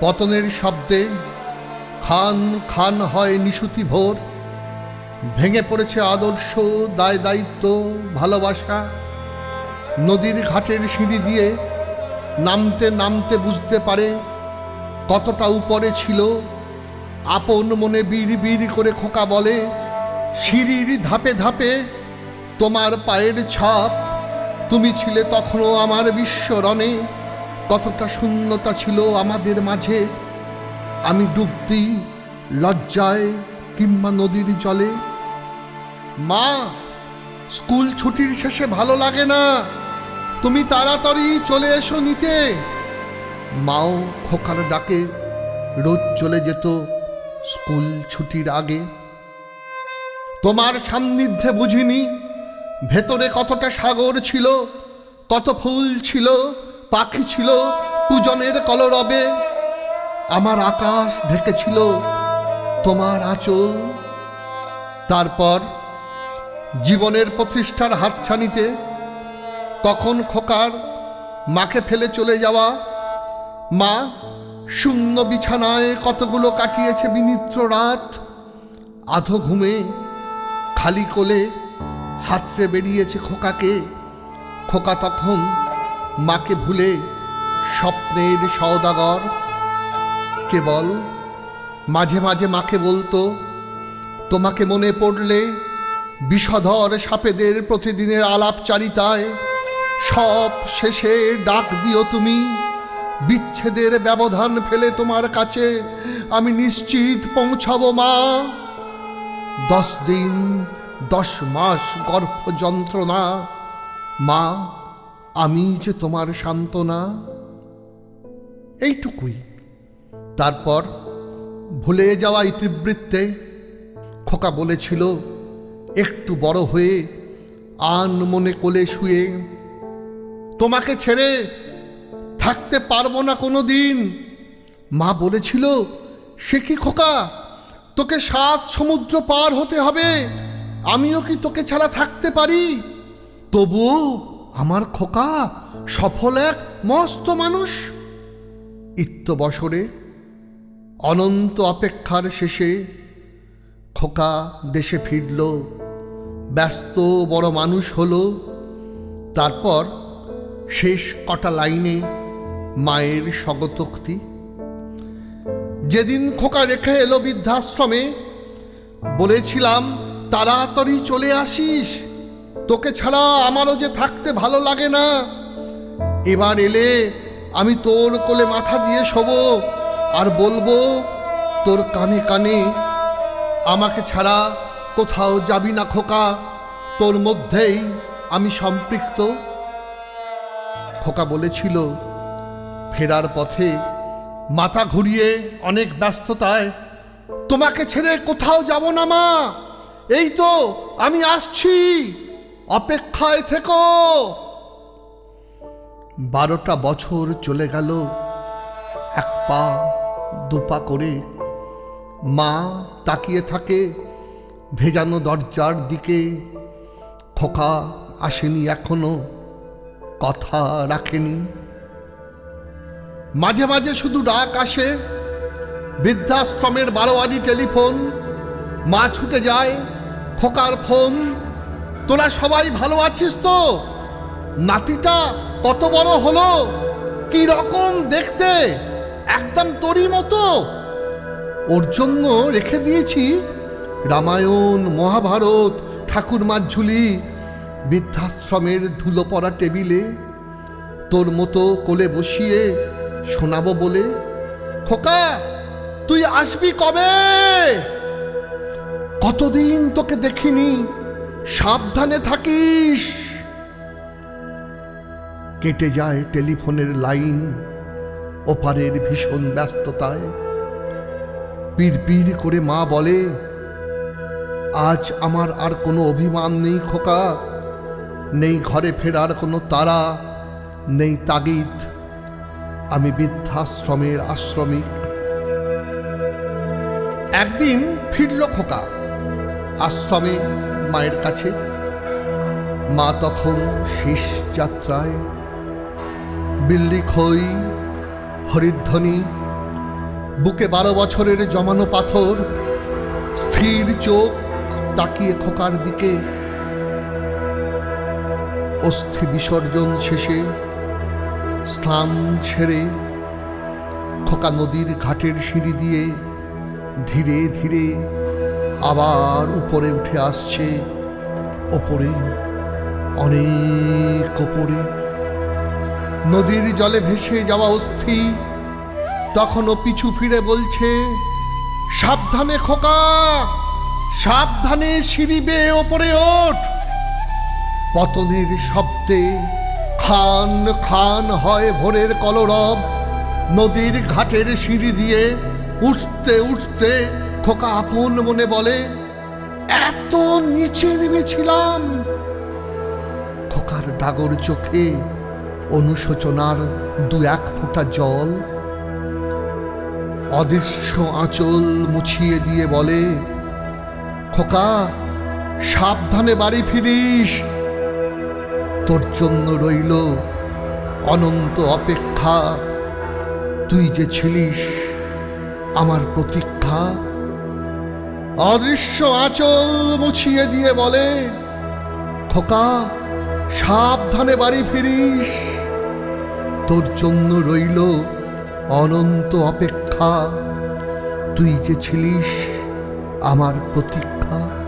পতনের শব্দে খান খান হয় নিশুতি ভোর। ভেঙে পড়েছে আদর্শ, দায় দায়িত্ব, ভালোবাসা। নদীর ঘাটের সিঁড়ি দিয়ে নামতে নামতে বুঝতে পারে কতটা উপরে ছিল। আপন মনে বীর বীর করে খোকা বলে, সিঁড়ির ধাপে ধাপে তোমার পায়ের ছাপ, তুমি ছিলে তখনও আমার বিশ্বরণে কতটা শূন্যতা ছিল আমাদের মাঝে। আমি ডুবতি লজ্জায় কিংবা নদীর জলে। মা, স্কুল ছুটির শেষে ভালো লাগে না। তুমি তাড়াতাড়ি চলে এসো নিতে। মাও খোকার ডাকে, রোজ চলে যেত স্কুল ছুটির আগে। তোমার সান্নিধ্যে বুঝিনি ভেতরে কতটা সাগর ছিল, কত ফুল ছিল পাখি ছিল পূজনের কলরবে। আমার আকাশ ঢেকেছিল তোমার আঁচল। তারপর জীবনের প্রতিষ্ঠার হাতছানিতে কখন খোকার মাকে ফেলে চলে যাওয়া, মা শূন্য বিছানায় কতগুলো কাটিয়েছে বিনিত্র রাত, আধো ঘুমে খালি কোলে হাতড়ে বেরিয়েছে খোকাকে। খোকা তখন মাকে ভুলে স্বপ্নের সওদাগর। কেবল মাঝে মাঝে মাকে বলতো, তোমাকে মনে পড়লে বিষধর সাপেদের প্রতিদিনের আলাপচারিতায় সব শেষে ডাক দিও তুমি। বিচ্ছেদের ব্যবধান ফেলে তোমার কাছে আমি নিশ্চিত পৌঁছাবো মা। দশ দিন, দশ মাস গর্ভ যন্ত্রণা মা আমি যে তোমার সান্ত্বনা, এইটুকুই। তারপর ভুলে যাওয়া ইতিবৃত্তে খোকা বলেছিল, একটু বড় হয়ে আন মনে কোলে শুয়ে। তোমাকে ছেড়ে থাকতে পারব না কোনো দিন মা বলেছিল, সে কি খোকা? তোকে সাত সমুদ্র পার হতে হবে। আমিও কি তোকে ছাড়া থাকতে পারি? তবুও আমার খোকা সফল এক মস্ত মানুষ। ইত্য বছরে, অনন্ত অপেক্ষার শেষে খোকা দেশে ফিরল, ব্যস্ত বড় মানুষ হলো। তারপর শেষ কটা লাইনে মায়ের স্বগতোক্তি। যেদিন খোকা রেখে এলো বৃদ্ধাশ্রমে, বলেছিলাম, তাড়াতাড়ি চলে আসিস। তোকে ছাড়া আমারও যে থাকতে ভালো লাগে না। এবার এলে আমি তোর কোলে মাথা দিয়ে শোবো আর বলব, তোর কানে কানে, আমাকে ছাড়া কোথাও যাবি না খোকা, তোর মধ্যেই আমি সম্পৃক্ত। খোকা বলেছিল, ফেরার পথে মাথা ঘুরিয়ে অনেক ব্যস্ততায়, তোমাকে ছেড়ে কোথাও যাব না মা, এই তো আমি আসছি। অপেক্ষায় থেকো। বারোটা বছর চলে গেল, এক পা দুপা করে। মা তাকিয়ে থাকে ভেজানো দরজার দিকে। খোকা আসেনি এখনও, কথা রাখেনি। মাঝে মাঝে শুধু ডাক আসে, বৃদ্ধাশ্রমের বারোয়ারি টেলিফোন। মা ছুটে যায় খোকার ফোন তোরা সবাই ভালো আছিস তো? নাতিটা কত বড় হলো? কি রকম দেখতে? একদম তোরই মতো? ওর জন্য রেখে দিয়েছি রামায়ণ, মহাভারত ঠাকুরমার ঝুলি বৃদ্ধাশ্রমের ধুলো পড়া টেবিলে, তোর মতো কোলে বসিয়ে শোনাবো বলে। খোকা, তুই আসবি কবে? কতদিন তোকে দেখিনি। সাবধানে থাকিস। কেটে যায় টেলিফোনের লাইন, ওপারের ভীষণ ব্যস্ততায়। পিড় করে মা বলে, আজ আমার আর কোনো অভিমান নেই খোকা, নেই ঘরে ফেরার কোনো তারা, নেই তাগিদ। আমি বৃদ্ধাশ্রমের আশ্রমিক। একদিন ফিরল খোকা, আশ্রমে মায়ের কাছে। মা তখন শেষ যাত্রায় বিল্লি খই, হরিধ্বনি, বুকে বারো বছরের জমানো পাথর, স্থির চোখ তাকিয়ে খোকার দিকে। অস্থি বিসর্জন শেষে স্থান ছেড়ে খোকা নদীর ঘাটের সিঁড়ি দিয়ে ধীরে ধীরে আবার উপরে উঠে আসছে। ওপরে, অনেক ওপরে। নদীর জলে ভেসে যাওয়া অস্থি। তখনও পিছু ফিরে বলছে, সাবধানে খোকা, সাবধানে সিঁড়ি বেয়ে ওপরে ওঠ। পতনের শব্দে খান খান হয় ভোরের কলরব। নদীর ঘাটের সিঁড়ি দিয়ে উঠতে উঠতে খোকা আপন মনে বলে, এত নিচে নেমেছিলাম। খোকার ডাগর চোখে অনুশোচনার দু এক ফোঁটা জল, অদৃশ্য আঁচল মুছিয়ে দিয়ে বলে, খোকা, সাবধানে বাড়ি ফিরিস। তোর জন্য রইল অনন্ত অপেক্ষা। তুই যে ছিলিস আমার প্রতীক্ষা। অদৃশ্য আঁচল মুছিয়ে দিয়ে বলে, খোকা, সাবধানে বাড়ি ফিরিস। তোর জন্য রইল অনন্ত অপেক্ষা। তুই যে ছিলিস আমার প্রতীক্ষা।